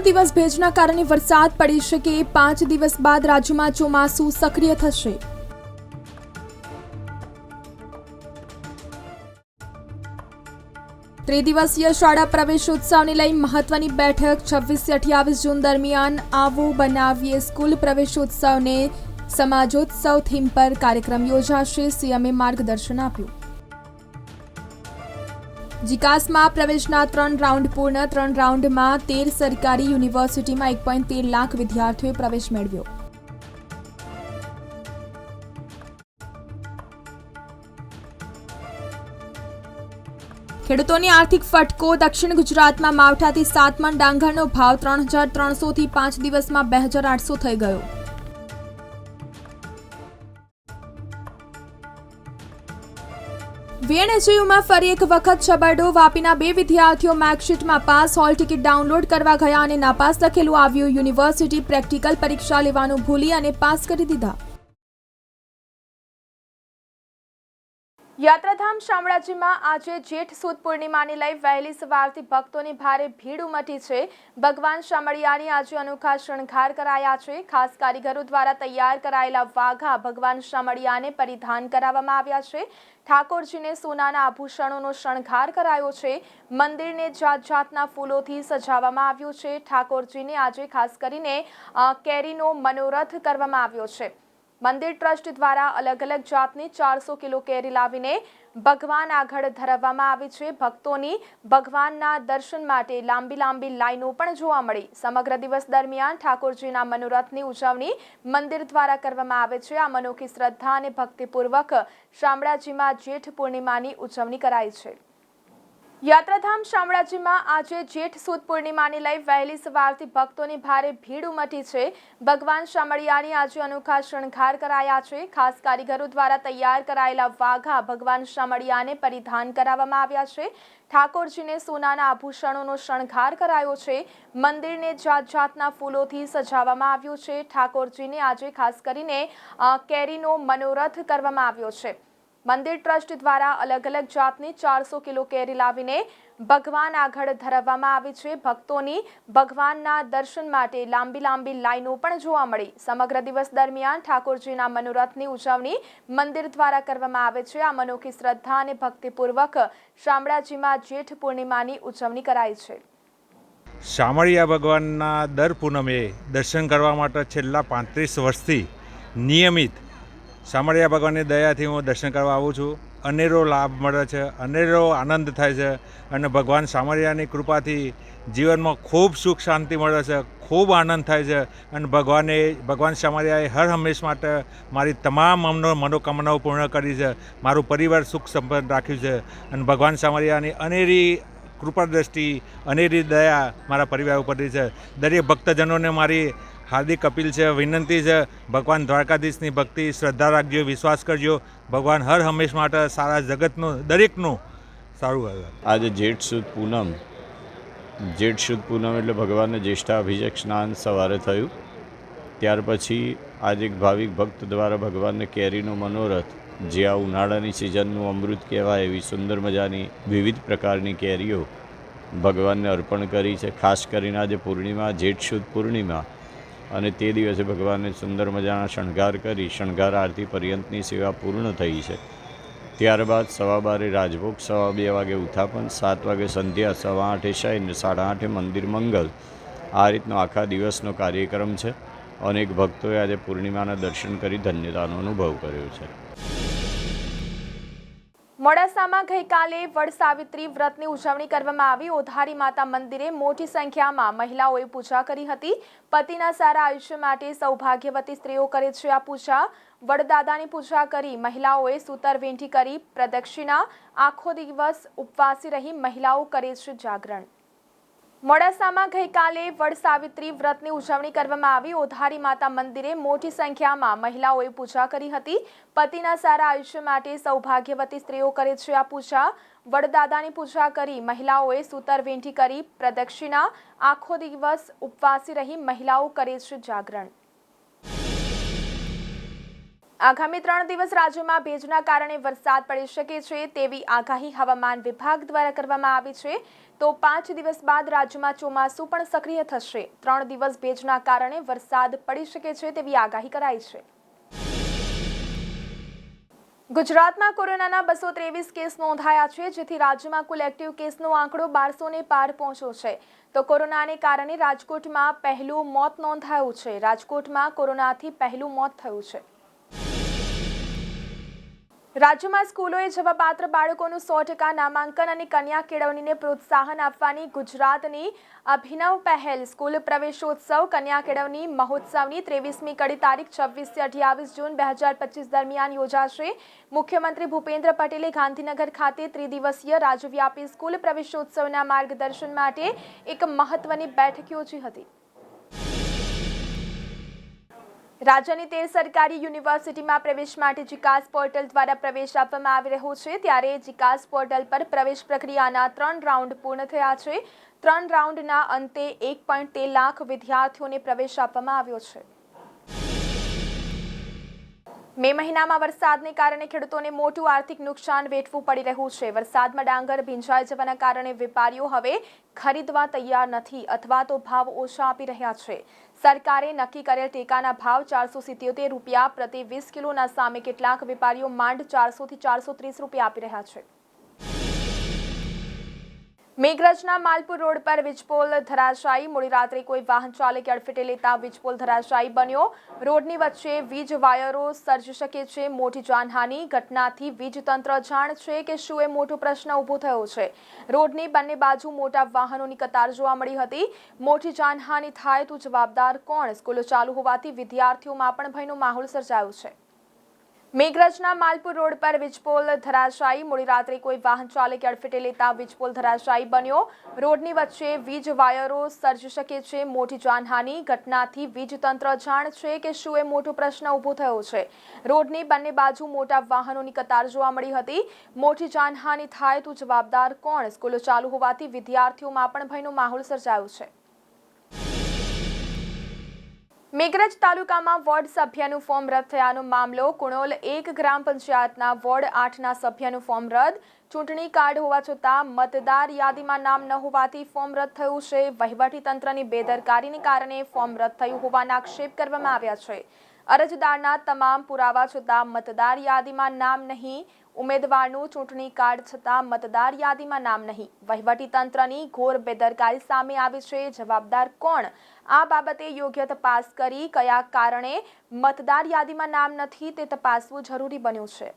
ત્રણ દિવસ ભેજના કારણે વરસાદ પડી શકે, પાંચ દિવસ બાદ રાજ્યમાં ચોમાસું સક્રિય થશે. ત્રિદિવસીય શાળા પ્રવેશોત્સવને લઈ મહત્વની બેઠક છવ્વીસથી અઠ્યાવીસ જૂન દરમિયાન આવો બનાવીએ સ્કૂલ પ્રવેશોત્સવને. સમાજોત્સવ થીમ પર કાર્યક્રમ યોજાશે, સીએમએ માર્ગદર્શન આપ્યું. જીકાસમાં પ્રવેશના ત્રણ રાઉન્ડ પૂર્ણ, ત્રણ રાઉન્ડમાં તેર સરકારી યુનિવર્સિટીમાં એક પોઈન્ટ તેર લાખ વિદ્યાર્થીઓએ પ્રવેશ મેળવ્યો. ખેડૂતોની આર્થિક ફટકો, દક્ષિણ ગુજરાતમાં માવઠાથી સાતમણ ડાંગરનો ભાવ ત્રણ હજાર ત્રણસોથી પાંચ દિવસમાં બે હજાર આઠસો થઈ ગયો. વીએનએચયુમાં ફરી એક વખત છબરડો વાપીના બે વિદ્યાર્થીઓ માર્કશીટમાં પાસ હોલ ટિકિટ ડાઉનલોડ કરવા ગયા અને નાપાસ લખેલું આવ્યું. યુનિવર્સિટી પ્રેક્ટિકલ પરીક્ષા લેવાનું ભૂલી અને પાસ કરી દીધા. યાત્રાધામ શામળાજીમાં આજે જેઠ સુદ પૂર્ણિમાને લઈ વહેલી સવારથી ભક્તોની ભારે ભીડ ઉમટી છે. ભગવાન શામળિયાની આજે અનોખા શણગાર કરાયા છે. ખાસ કારીગરો દ્વારા તૈયાર કરાયેલા વાઘા ભગવાન શામળિયાને પરિધાન કરાવવામાં આવ્યા છે. ઠાકોરજીને સોનાના આભૂષણોનો શણગાર કરાયો છે. મંદિરને જાત જાતના ફૂલોથી સજાવવામાં આવ્યું છે. ઠાકોરજીને આજે ખાસ કરીને કેરીનો મનોરથ કરવામાં આવ્યો છે. મંદિર ટ્રસ્ટ દ્વારા અલગ અલગ જાતની ચારસો કિલો કેરી લાવીને ભગવાન આગળ ધરાવવામાં આવી છે. ભક્તોની ભગવાનના દર્શન માટે લાંબી લાંબી લાઈનો પણ જોવા મળી. સમગ્ર દિવસ દરમિયાન ઠાકોરજીના મનોરથની ઉજવણી મંદિર દ્વારા કરવામાં આવે છે. આ મનોખી શ્રદ્ધા અને ભક્તિપૂર્વક શામળાજીમાં જેઠ પૂર્ણિમાની ઉજવણી કરાઈ છે. યાત્રાધામ શામળાજીમાં આજે જેઠ સુદ પૂર્ણિમાને લઈ વહેલી સવારથી ભક્તોની ભારે ભીડ ઉમટી છે. ભગવાન શામળિયાની આજે અનોખા શણગાર કરાયા છે. ખાસ કારીગરો દ્વારા તૈયાર કરાયેલા વાઘા ભગવાન શામળિયાને પરિધાન કરાવવામાં આવ્યા છે. ઠાકોરજીને સોનાના આભૂષણોનો શણગાર કરાયો છે. મંદિરને જાત જાતના ફૂલોથી સજાવવામાં આવ્યું છે. ઠાકોરજીને આજે ખાસ કરીને કેરીનો મનોરથ કરવામાં આવ્યો છે. મંદિર ટ્રસ્ટ દ્વારા અલગ અલગ જાતની ચારસો કિલો કેરી લાવીને ભગવાન આગળ ધરાવવામાં આવી છે. ભક્તોની ભગવાનના દર્શન માટે લાંબી લાંબી લાઈનો પણ જોવા મળી. સમગ્ર દિવસ દરમિયાન ઠાકોરજીના મનોરથની ઉજવણી મંદિર દ્વારા કરવામાં આવે છે. આ મનોખી શ્રદ્ધા અને ભક્તિપૂર્વક શામળાજીમાં જેઠ પૂર્ણિમાની ઉજવણી કરાઈ છે. શામળિયા ભગવાનના દર પૂનમે દર્શન કરવા માટે છેલ્લા પાંત્રીસ વર્ષથી નિયમિત શામળિયા ભગવાનની દયાથી હું દર્શન કરવા આવું છું. અનેરો લાભ મળે છે, અનેરો આનંદ થાય છે અને ભગવાન શામળિયાની કૃપાથી જીવનમાં ખૂબ સુખ શાંતિ મળે છે, ખૂબ આનંદ થાય છે અને ભગવાને, ભગવાન શામળિયાએ હર હંમેશ માટે મારી તમામ અમનો મનોકામનાઓ પૂર્ણ કરી છે, મારું પરિવાર સુખ સંપન્ન રાખ્યું છે અને ભગવાન શામળિયાની અનેરી કૃપા દ્રષ્ટિ અનેરી દયા મારા પરિવાર ઉપર છે. દરેક ભક્તજનોને મારી હાર્દિક અપીલ છે, વિનંતી છે, ભગવાન દ્વારકાધીશની ભક્તિ, શ્રદ્ધા રાખજો, વિશ્વાસ કરજો. ભગવાન હર હંમેશ માટે સારા જગતનું, દરેકનું સારું કરે આજે જેઠ સુદ પૂનમ. જેઠ સુદ પૂનમ એટલે ભગવાનને જ્યેષ્ઠાભિષેક સ્નાન સવારે થયું. ત્યાર પછી આજે એક ભાવિક ભક્ત દ્વારા ભગવાનને કેરીનો મનોરથ, જે આ ઉનાળાની સિઝનનું અમૃત કહેવાય એવી સુંદર મજાની વિવિધ પ્રકારની કેરીઓ ભગવાનને અર્પણ કરી છે. ખાસ કરીને આજે પૂર્ણિમા, જેઠ સુદ પૂર્ણિમા. અને તે દિવસે ભગવાનને સુંદર મજાના શણગાર કરી, શણગાર આરતી પર્યંતની સેવા પૂર્ણ થઈ છે. ત્યારબાદ સવા બારે રાજભોગ, સવા બે વાગે ઉત્થાપન સાત વાગે સંધ્યા, સવા આઠે શયન, સાડા આઠે મંદિર મંગલ. આ રીતનો આખા દિવસનો કાર્યક્રમ છે. અનેક ભક્તોએ આજે પૂર્ણિમાના દર્શન કરી ધન્યતાનો અનુભવ કર્યો છે. મોડાસામાં ગઈકાલે વડ સાવિત્રી વ્રતની ઉજવણી કરવામાં આવી. ઓધારી માતા મંદિરે મોટી સંખ્યામાં મહિલાઓએ પૂજા કરી હતી. પતિના સારા આયુષ્ય માટે સૌભાગ્યવતી સ્ત્રીઓ કરે છે આ પૂજા. વડદાદાની પૂજા કરી મહિલાઓએ સૂતર વેંઠી કરી. પ્રદક્ષિણા, આખો દિવસ ઉપવાસી રહી મહિલાઓ કરે છે જાગરણ. મોડાસામાં ગઈકાલે વડ સાવિત્રી વ્રતની ઉજવણી કરવામાં આવી. ઓધારી માતા મંદિરે મોટી સંખ્યામાં મહિલાઓએ પૂજા કરી હતી. પતિના સારા આયુષ્ય માટે સૌભાગ્યવતી સ્ત્રીઓ કરે છે આ પૂજા. વડદાદાની પૂજા કરી મહિલાઓએ સૂતર વેંઠી કરી. પ્રદક્ષિણા, આખો દિવસ ઉપવાસી રહી મહિલાઓ કરે છે જાગરણ. આગામી ત્રણ દિવસ રાજ્યમાં ભેજના કારણે વરસાદ પડી શકે છે તેવી આગાહી હવામાન વિભાગ દ્વારા કરવામાં આવી છે. તો પાંચ દિવસ બાદ રાજ્યમાં ચોમાસું પણ સક્રિય થશે. ત્રણ દિવસ ભેજના કારણે વરસાદ પડી શકે છે તેવી આગાહી કરાઈ છે. ગુજરાતમાં કોરોનાના બસો ત્રેવીસ કેસ નોંધાયા છે, જેથી રાજ્યમાં કુલ એક્ટિવ કેસનો આંકડો બારસો ને પાર પહોંચ્યો છે. તો કોરોનાને કારણે રાજકોટમાં પહેલું મોત નોંધાયું છે. રાજકોટમાં કોરોનાથી પહેલું મોત થયું છે. રાજ્યમાં સ્કૂલોએ જવાપાત્ર બાળકોનું સો ટકા નામાંકન અને કન્યા કેળવણીને પ્રોત્સાહન આપવાની ગુજરાતની અભિનવ પહેલ. સ્કૂલ પ્રવેશોત્સવ, કન્યા કેળવણી મહોત્સવની ત્રેવીસમી કડી તારીખ છવ્વીસથી અઠ્યાવીસ જૂન બે હજાર પચીસ દરમિયાન યોજાશે. મુખ્યમંત્રી ભૂપેન્દ્ર પટેલે ગાંધીનગર ખાતે ત્રિદિવસીય રાજ્યવ્યાપી સ્કૂલ પ્રવેશોત્સવના માર્ગદર્શન માટે એક મહત્વની બેઠક યોજી હતી. રાજ્યની તેર સરકારી યુનિવર્સિટીમાં પ્રવેશ માટે જીકાસ પોર્ટલ દ્વારા પ્રવેશ આપવામાં આવી રહ્યો છે. ત્યારે જીકાસ પોર્ટલ પર પ્રવેશ પ્રક્રિયાના ત્રણ રાઉન્ડ પૂર્ણ થયા છે. ત્રણ રાઉન્ડના અંતે એક પોઈન્ટ તેર લાખ વિદ્યાર્થીઓને પ્રવેશ આપવામાં આવ્યો છે. મે મહિનામાં વરસાદને કારણે ખેડૂતોને મોટું આર્થિક નુકસાન વેઠવું પડી રહ્યું છે. વરસાદમાં ડાંગર ભીંજાઈ જવાના કારણે વેપારીઓ હવે ખરીદવા તૈયાર નથી અથવા તો ભાવ ઓછા આપી રહ્યા છે. સરકારે નક્કી કરેલ ટેકાના ભાવ ચારસો સિત્યોતેર રૂપિયા પ્રતિ વીસ કિલોના સામે કેટલાક વેપારીઓ માંડ ચારસોથી ચારસો ત્રીસ રૂપિયા આપી રહ્યા છે. મેઘરજના માલપુર રોડ પર વીજપોલ ધરાશાયી. મોડી રાત્રે કોઈ વાહન ચાલકે અડફેટે લેતા વીજપોલ ધરાશાયી બન્યો. રોડની વચ્ચે વીજ વાયરો સર્જી શકે છે. મોટી જાનહાની. ઘટનાથી વીજ તંત્ર જાણ છે કે શું એ મોટો પ્રશ્ન ઊભો થયો છે. રોડની બંને બાજુ મોટા વાહનોની કતાર જોવા મળી હતી. મોટી જાનહાની થાય તો જવાબદાર કોણ? સ્કૂલો ચાલુ હોવાથી વિદ્યાર્થીઓમાં પણ ભયનો માહોલ સર્જાયો છે. મેઘરજના માલપુર રોડ પર વીજપોલ ધરાશાયી. મોડી રાત્રે કોઈ વાહન ચાલકે અડફેટે લેતા વીજપોલ ધરાશાયી બન્યો. રોડની વચ્ચે વીજ વાયરો સર્જી શકે છે. મોટી જાનહાની ઘટનાથી વીજ તંત્ર જાણ છે કે શું એ મોટો પ્રશ્ન ઊભો થયો છે. રોડની બંને બાજુ મોટા વાહનોની કતાર જોવા મળી હતી. મોટી જાનહાની થાય તો જવાબદાર કોણ? સ્કૂલો ચાલુ હોવાથી વિદ્યાર્થીઓમાં પણ ભયનો માહોલ સર્જાયો છે. મેઘરજ તાલુકામાં વોર્ડ સભ્યનું ફોર્મ રદ થયાનો મામલો. કુણોલ એક ગ્રામ પંચાયતના વોર્ડ આઠના સભ્યનું ફોર્મ રદ. ચૂંટણી કાર્ડ હોવા છતાં મતદાર યાદીમાં નામ ન હોવાથી ફોર્મ રદ થયું છે. વહીવટી તંત્રની બેદરકારીને કારણે ફોર્મ રદ થયું હોવાના આક્ષેપ કરવામાં આવ્યા છે. અરજદારના તમામ પુરાવા છતાં મતદાર યાદીમાં નામ નહીં. ઉમેદવારનું ચૂંટણી કાર્ડ છતાં મતદાર યાદીમાં નામ નહીં. વહીવટી તંત્રની ઘોર બેદરકારી સામે આવી છે. જવાબદાર કોણ? આ બાબતે યોગ્ય તપાસ કરી કયા કારણે મતદાર યાદીમાં નામ નથી તે તપાસવું જરૂરી બન્યું છે.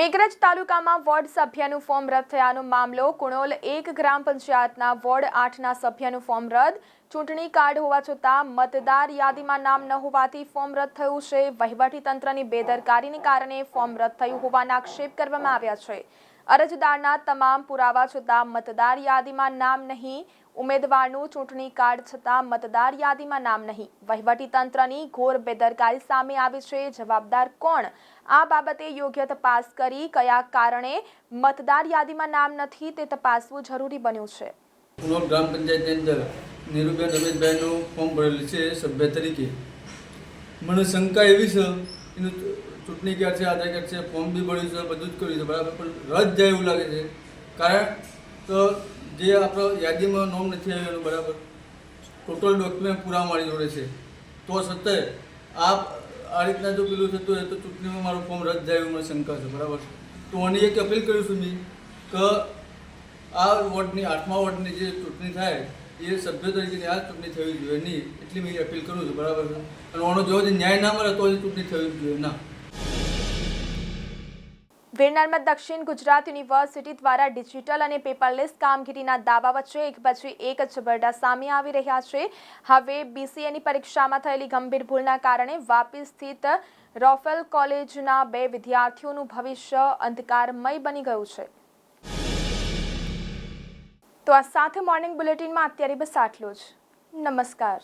મેઘરજ તાલુકામાં વોર્ડ સભ્યનું ફોર્મ રદ થયાનો મામલો. કુણોલ એક ગ્રામ પંચાયતના વોર્ડ આઠના સભ્યનું ફોર્મ રદ. ચૂંટણી કાર્ડ હોવા છતાં મતદાર યાદીમાં નામ ન હોવાથી ફોર્મ રદ થયું છે. વહીવટી તંત્રની બેદરકારીને કારણે ફોર્મ રદ થયું હોવાના આક્ષેપ કરવામાં આવ્યા છે. અરજદારના તમામ પુરાવા છતાં મતદાર યાદીમાં નામ નહીં. ઉમેદવારનું ચૂંટણી કાર્ડ છતાં મતદાર યાદીમાં નામ નહીં. વહીવટી તંત્રની ઘોર બેદરકારી સામે આવી છે. જવાબદાર કોણ? આ બાબતે યોગ્ય તપાસ કરી કયા કારણે મતદાર યાદીમાં નામ નથી તે તપાસવું જરૂરી બન્યું છે. ગ્રામ પંચાયતની અંદર નીરુબેન રમેશભાઈનું ફોર્મ ભરેલું છે સભ્ય તરીકે. મને શંકા એવી છે, એનું ચૂંટણી કાર્ડ છે, આધાર કાર્ડ છે, ફોર્મ બી ભર્યું છે, બધું જ કર્યું છે, બરાબર, પણ રદ જાય એવું લાગે છે. કારણ, તો જે આપણો યાદીમાં નોમ નથી આવ્યો બરાબર. ટોટલ ડોક્યુમેન્ટ પૂરા મારી જોડે છે. તો છતાંય આ આ રીતના જો પેલું થતું હોય તો ચૂંટણીમાં મારું ફોર્મ રદ એવું મને શંકા છે, બરાબર તો હું એક અપીલ કરું છું મેં કે આ વોર્ડની આઠમા વોર્ડની જે ચૂંટણી થાય એ સભ્ય તરીકેની આ ચૂંટણી થવી જોઈએ નહીં, એટલી મેં અપીલ કરું છું, બરાબર અને ઓનો જો ન્યાય ના મળે તો ચૂંટણી થવી જોઈએ, ના. વિરનર્મદ દક્ષિણ ગુજરાત યુનિવર્સિટી દ્વારા ડિજિટલ અને પેપરલેસ કામગીરીના દાવા વચ્ચે એક પછી એક જબરડા સામે આવી રહ્યા છે. હવે બીસીએની પરીક્ષામાં થયેલી ગંભીર ભૂલના કારણે વાપી સ્થિત રોફેલ કોલેજના બે વિદ્યાર્થીઓનું ભવિષ્ય અંધકારમય બની ગયું છે. તો આ સાથે મોર્નિંગ બુલેટિનમાં અત્યારે બસ આટલું જ. નમસ્કાર.